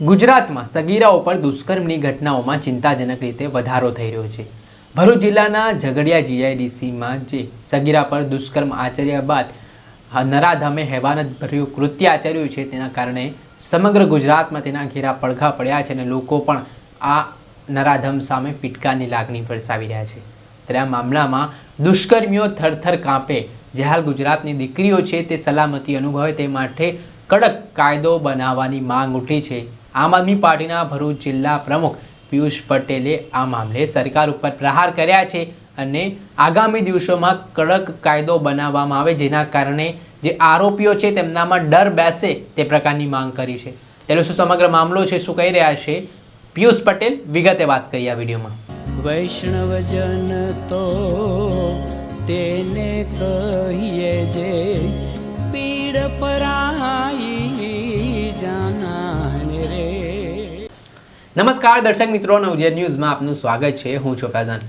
ગુજરાતમાં સગીરાઓ પર દુષ્કર્મની ઘટનાઓમાં ચિંતાજનક રીતે વધારો થઈ રહ્યો છે. ભરૂચ જિલ્લાના ઝઘડિયા જીઆઈડીસીમાં જે સગીરા પર દુષ્કર્મ આચર્યા બાદ નરાધમે હેવાનત ભર્યું કૃત્ય આચર્યું છે તેના કારણે સમગ્ર ગુજરાતમાં તેના ઘેરા પડઘા પડ્યા છે અને લોકો પણ આ નરાધમ સામે પિટકાની લાગણી વરસાવી રહ્યા છે. ત્યારે આ મામલામાં દુષ્કર્મીઓ થરથર કાંપે. જે હાલ ગુજરાતની દીકરીઓ છે તે સલામતી અનુભવે તે માટે કડક કાયદો બનાવવાની માંગ ઉઠી છે. આમ આદમી પાર્ટીના ભરૂચ જિલ્લા પ્રમુખ પિયુષ પટેલે આ મામલે સરકાર ઉપર પ્રહાર કર્યા છે અને આગામી દિવસોમાં કડક કાયદો બનાવવામાં આવે જેના કારણે જે આરોપીઓ છે તેમનામાં ડર બેસે તે પ્રકારની માંગ કરી છે. તેનો શું સમગ્ર મામલો છે, શું કહી રહ્યા છે? પિયુષ પટેલ વિગતે વાત કરી આ વિડીયોમાં. વૈષ્ણવજન તો તેને કહીએ જે પીડ પરાઈ નમસ્કાર દર્શક મિત્રો નવજેર ન્યૂઝમાં આપનું સ્વાગત છે. હું છું ફેઝાન.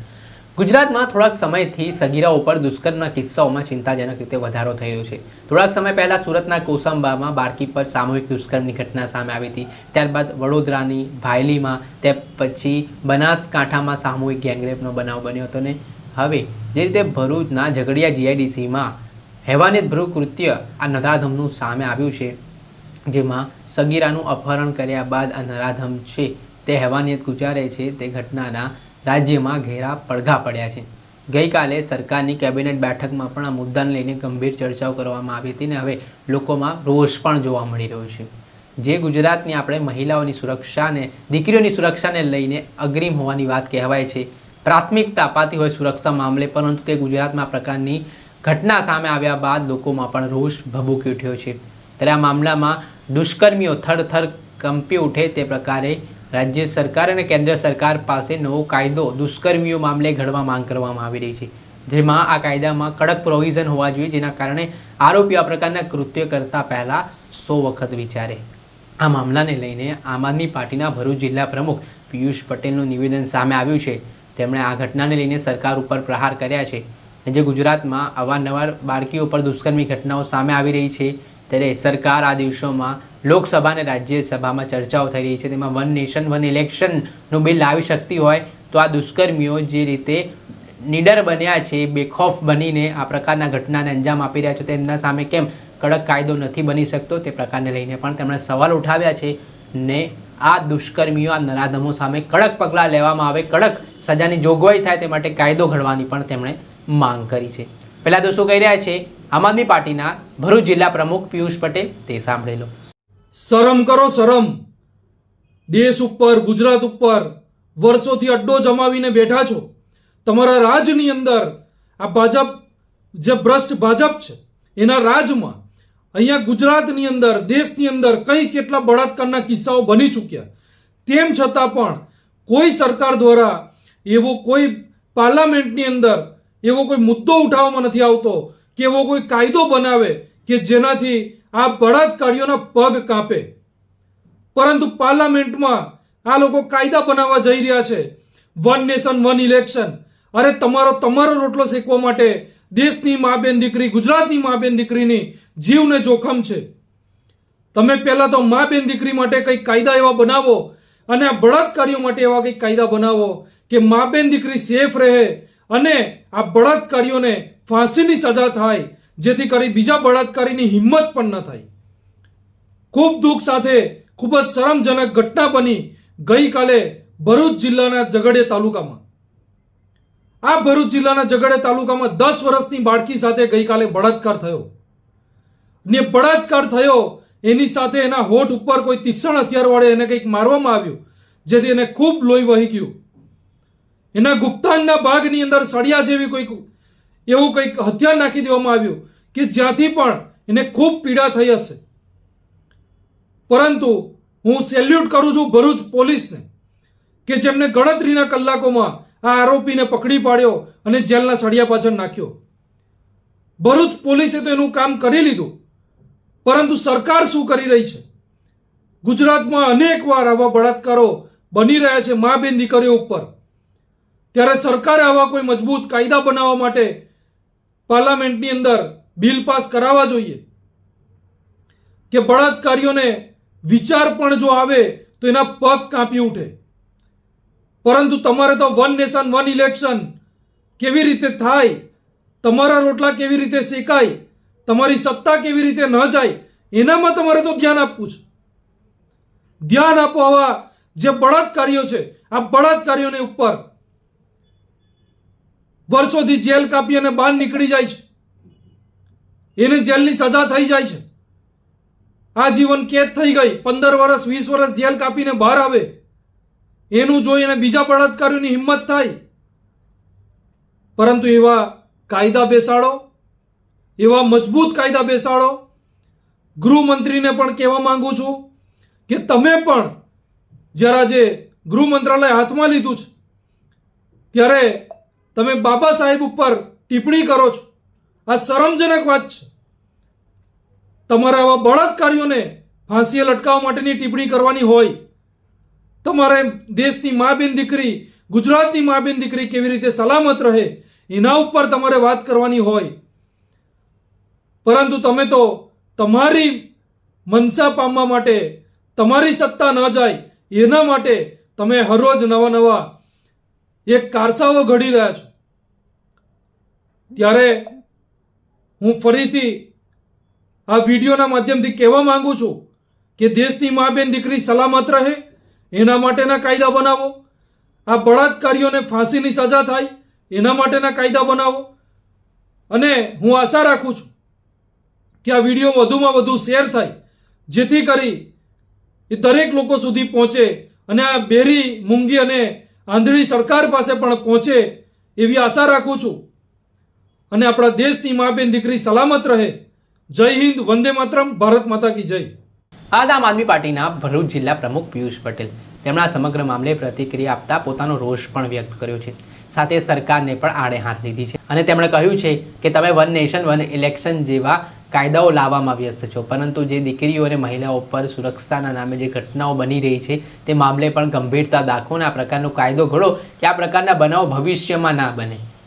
ગુજરાતમાં થોડાક સમયથી સગીરા ઉપર દુષ્કર્મના કિસ્સાઓમાં ચિંતાજનક રીતે વધારો થઈ રહ્યો છે. થોડાક સમય પહેલાં સુરતના કોસંબામાં બાળકી પર સામૂહિક દુષ્કર્મની ઘટના સામે આવી હતી. ત્યારબાદ વડોદરાની ભાયલીમાં, તે પછી બનાસકાંઠામાં સામૂહિક ગેંગરેપનો બનાવ બન્યો હતો ને હવે જે રીતે ભરૂચના ઝઘડિયા જીઆઈડીસીમાં હેવાનિત ભરૂ કૃત્ય આ નરાધમનું સામે આવ્યું છે, જેમાં સગીરાનું અપહરણ કર્યા બાદ આ નરાધમ છે. તે હેવાનિયત ગુજારે છે તે ઘટનાના રાજ્યમાં ઘેરા પડઘા પડ્યા છે. ગઈકાલે સરકારની કેબિનેટ બેઠકમાં પણ આ મુદ્દાને લઈને ગંભીર ચર્ચાઓ કરવામાં આવી હતી ને હવે લોકોમાં રોષ પણ જોવા મળી રહ્યો છે. જે ગુજરાતની આપણે મહિલાઓની સુરક્ષાને, દીકરીઓની સુરક્ષાને લઈને અગ્રીમ હોવાની વાત કહેવાય છે. પ્રાથમિકતા અપાતી હોય સુરક્ષા મામલે, પરંતુ તે ગુજરાતમાં પ્રકારની ઘટના સામે આવ્યા બાદ લોકોમાં પણ રોષ ભભૂકી ઉઠ્યો છે. ત્યારે આ મામલામાં દુષ્કર્મીઓ થરથર કંપી ઉઠે તે પ્રકારે રાજ્ય સરકાર અને કેન્દ્ર સરકાર પાસે નવો કાયદો, દુષ્કર્મીઓ મામલે ઘડવા માંગ કરવામાં આવી રહી છે. જેમાં આ કાયદામાં કડક પ્રોવિઝન હોવા જોઈએ, જેના કારણે આરોપી આ પ્રકારના કૃત્ય કરતા પહેલા સો વખત વિચારે. આ મામલાને લઈને આમ આદમી પાર્ટીના ભરૂચ જિલ્લા પ્રમુખ પિયુષ પટેલનું નિવેદન સામે આવ્યું છે. તેમણે આ ઘટનાને લઈને સરકાર ઉપર પ્રહાર કર્યા છે. જે ગુજરાતમાં અવારનવાર બાળકીઓ પર દુષ્કર્મની ઘટનાઓ સામે આવી રહી છે. ત્યારે સરકાર આ દિવસોમાં લોકસભા અને રાજ્યસભામાં ચર્ચાઓ થઈ રહી છે. તેમાં વન નેશન, વન ઇલેક્શનનું બિલ લાવી શકતી હોય તો આ દુષ્કર્મીઓ જે રીતે નીડર બન્યા છે, બેખોફ બનીને આ પ્રકારના ઘટનાને અંજામ આપી રહ્યા છે, તેમના સામે કેમ કડક કાયદો નથી બની શકતો તે પ્રકારને લઈને પણ તેમણે સવાલ ઉઠાવ્યા છે ને આ દુષ્કર્મીઓ, આ નરાધમો સામે કડક પગલાં લેવામાં આવે, કડક સજાની જોગવાઈ થાય તે માટે કાયદો ઘડવાની પણ તેમણે માંગ કરી છે. પહેલાં તો શું કહી રહ્યા છે? આમ આદમી પાર્ટીના ભરૂચ જિલ્લા પ્રમુખ પિયુષ પટેલ, તે સાંભળી લો શરમ કરો શરમ. દેશ ઉપર, ગુજરાત ઉપર વર્ષોથી અડ્ડો જમાવીને બેઠા છો. તમારા રાજની અંદર આ ભાજપ, જે ભ્રષ્ટ ભાજપ છે, એના રાજમાં અહીંયા ગુજરાતની અંદર, દેશની અંદર કઈ કેટલા બળાત્કારના કિસ્સાઓ બની ચૂક્યા. તેમ છતાં પણ કોઈ સરકાર દ્વારા એવો કોઈ પાર્લામેન્ટની અંદર એવો કોઈ મુદ્દો ઉઠાવવામાં નથી આવતો કે એવો કોઈ કાયદો બનાવે કે જેનાથી આ બળાત્કારીઓના પગ કાપે. પરંતુ પાર્લામેન્ટમાં આ લોકો કાયદા બનાવવા જઈ રહ્યા છે. One nation, one election. અરે તમારો તમારો રોટલો શેકવા માટે દેશની મા બેન દીકરી, ગુજરાતની મા બેન દીકરીની જીવને જોખમ છે. તમે પહેલાં તો મા બેન દીકરી માટે કંઈક કાયદા એવા બનાવો અને આ બળાત્કારીઓ માટે એવા કંઈક કાયદા બનાવો કે મા બેન દીકરી સેફ રહે અને આ બળાત્કારીઓને ફાંસીની સજા થાય જેથી કરી બીજા બળાત્કારીની હિંમત પણ ન થાય. ખૂબ દુઃખ સાથે ખૂબ જ શરમજનક ઘટના બની ગઈકાલે ભરૂચ જિલ્લાના ઝઘડે તાલુકામાં. આ ભરૂચ જિલ્લાના ઝઘડે તાલુકામાં દસ વર્ષની બાળકી સાથે ગઈકાલે બળાત્કાર થયો. ને બળાત્કાર થયો એની સાથે એના હોઠ ઉપર કોઈ તીક્ષણ હથિયાર વડે એને કંઈક મારવામાં આવ્યું, જેથી એને ખૂબ લોહી વહી ગયું. એના ગુપ્તાંગના ભાગની અંદર સળિયા જેવી કોઈક એવું કંઈક હથિયાર નાખી દેવામાં આવ્યું. કે જ્યાંથી પણ એને ખૂબ પીડા થઈ હશે. પરંતુ હું સેલ્યુટ કરું છું ભરૂચ પોલીસને કે જેમને ગણતરીના કલાકોમાં આ આરોપીને પકડી પાડ્યો અને જેલના સળિયા પાછળ નાખ્યો. ભરૂચ પોલીસે તો એનું કામ કરી લીધું, પરંતુ સરકાર શું કરી રહી છે? ગુજરાતમાં અનેક વાર આવા બળાત્કારો બની રહ્યા છે મા બેન દીકરીઓ ઉપર. ત્યારે સરકારે આવા કોઈ મજબૂત કાયદા બનાવવા માટે પાર્લામેન્ટની અંદર બિલ પાસ કરાવવા જોઈએ. કે બળાત્કારીઓને વિચાર પણ જો આવે તો એના પગ કાપી ઉઠે. પરંતુ તમારે તો વન નેશન, વન ઇલેક્શન કેવી રીતે થાય? તમારા રોટલા કેવી રીતે શેકાય? તમારી સત્તા કેવી રીતે ન જાય? એનામાં તમારે તો ધ્યાન આપવું છે. ધ્યાન આપો આવા જે બળાત્કારીઓ છે, આ બળાત્કારીઓને ઉપર વર્ષોથી જેલ કાપી અને બહાર નીકળી જાય છે. એને જેલની સજા થઈ જાય છે. આજીવન કેદ થઈ ગઈ. પંદર વર્ષ, વીસ વર્ષ જેલ કાપીને બહાર આવે. એનું જોઈને બીજા બળાત્કારીઓની હિંમત થાય. પરંતુ એવા કાયદા બેસાડો, એવા મજબૂત કાયદા બેસાડો, ગૃહમંત્રીને પણ કહેવા માંગુ છું કે તમે પણ જ્યારે આજે ગૃહ મંત્રાલય હાથમાં લીધું છે, ત્યારે તમે બાબા સાહેબ ઉપર ટિપ્પણી કરો છો. આ શરમજનક વાત છે. તમારા આવા બળાત્કારીઓને ફાંસીએ લટકાવવા માટેની ટિપ્પણી કરવાની હોય તમારે દેશની મા બેન દીકરી, ગુજરાતની મા બેન દીકરી કેવી રીતે સલામત રહે એના ઉપર તમારે વાત કરવાની હોય. પરંતુ તમે તો તમારી મનસા પામવા માટે, તમારી સત્તા ન જાય એના માટે તમે હરરોજ નવા નવા એક કારસાઓ ઘડી રહ્યા છો. ત્યારે હું ફરીથી આ વિડીયોના માધ્યમથી કહેવા માંગુ છું કે દેશની મા બેન દીકરી સલામત રહે, એના માટેના કાયદા બનાવો. આ બળાત્કારીઓને ફાંસીની સજા થાય, એના માટેના કાયદા બનાવો. અને હું આશા રાખું છું કે આ વીડિયો વધુમાં વધુ શેર થાય, જેથી કરી એ દરેક લોકો સુધી પહોંચે અને આ બેરી મૂંગી અને આંધળી સરકાર પાસે પણ પહોંચે એવી આશા રાખું છું. અને આપણા દેશની મા બેન દીકરી સલામત રહે. જય હિન્દ, વંદે માતરમ, ભારત માતા કી જય. આજ આમ આદમી પાર્ટીના ભરૂચ જિલ્લા પ્રમુખ પિયુષ પટેલ તેમણે સમગ્ર મામલે પ્રતિક્રિયા આપતા પોતાનો રોષ પણ વ્યક્ત કર્યો છે. સાથે સરકારને પણ આડે હાથ લીધી છે. અને તેમણે કહ્યું છે કે તમે વન નેશન, વન ઇલેક્શન જેવા કાયદાઓ લાવવામાં વ્યસ્ત છો. પરંતુ જે દીકરીઓ અને મહિલાઓ પર સુરક્ષાના નામે જે ઘટનાઓ બની રહી છે, તે મામલે પણ ગંભીરતા દાખવો અને આ પ્રકારનો કાયદો ઘડો કે આ પ્રકારના બનાવો ભવિષ્યમાં ના બને.